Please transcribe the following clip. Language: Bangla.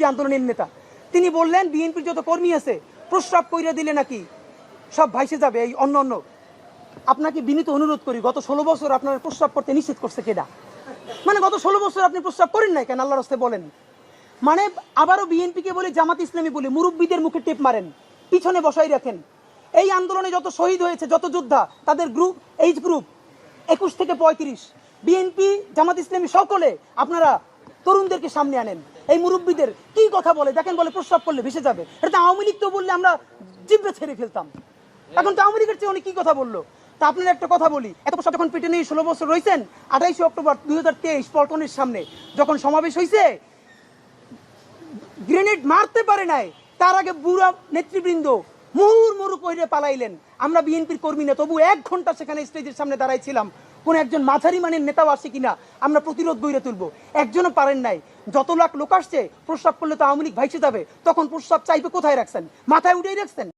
যে আন্দোলনের নেতা। তিনি বললেন, বিএনপির যত কর্মী আছে, প্রস্রাব কইরা দিলে নাকি সব ভাইসে যাবে এই অন্য অন্য আপনাকে বিনীত অনুরোধ করি, গত ষোলো বছর আপনার প্রস্রাব করতে নিষেধ করছে কেডা? মানে গত ষোলো বছর আপনি প্রস্রাব করেন নাই কেন? আল্লাহর হস্তে বলেন। মানে আবারও বিএনপিকে বলে, জামাত ইসলামী বলে, মুরব্বীদের মুখে টেপ মারেন, পিছনে বসাই রাখেন। এই আন্দোলনে যত শহীদ হয়েছে, যত যোদ্ধা, তাদের গ্রুপ এইচ গ্রুপ একুশ থেকে পঁয়ত্রিশ, বিএনপি, জামাত ইসলামী সকলে আপনারা তরুণদেরকে সামনে আনেন। এই মুরব্বীদের কি কথা বলে? দেখেন বলে প্রস্রাব করলে ভেসে যাবে। এটা তো আওয়ামী লীগ তো বললে আমরা জিব্বে ছেড়ে ফেলতাম। এখন তো আওয়ামী লীগের চেয়ে উনি কি কথা বলল? তা আপনার একটা কথা বলি, এত বছর যখন পেটে নিয়ে ষোলো বছর রয়েছেন আঠাইশে অক্টোবর দুই হাজার তেইশ পল্টনের সামনে যখন সমাবেশ হয়েছে গ্রেনেড মারতে পারে নাই, তার আগে বুড়া নেতৃবৃন্দ মুহুর মুরু কইরে পালাইলেন। আমরা বিএনপির কর্মী না, তবু এক ঘণ্টা সেখানে স্টেজের সামনে দাঁড়াইছিলাম। কোন একজন মাঝারি মানের নেতাও আসে কিনা আমরা প্রতিরোধ গইরে তুলবো। একজনও পারেন নাই। যত লাখ লোক আসছে, প্রস্রাব করলে তো আওয়ামী লীগ ভাইসে যাবে। তখন প্রস্রাব চাইবে কোথায় রাখছেন? মাথায় উঠেই রাখছেন?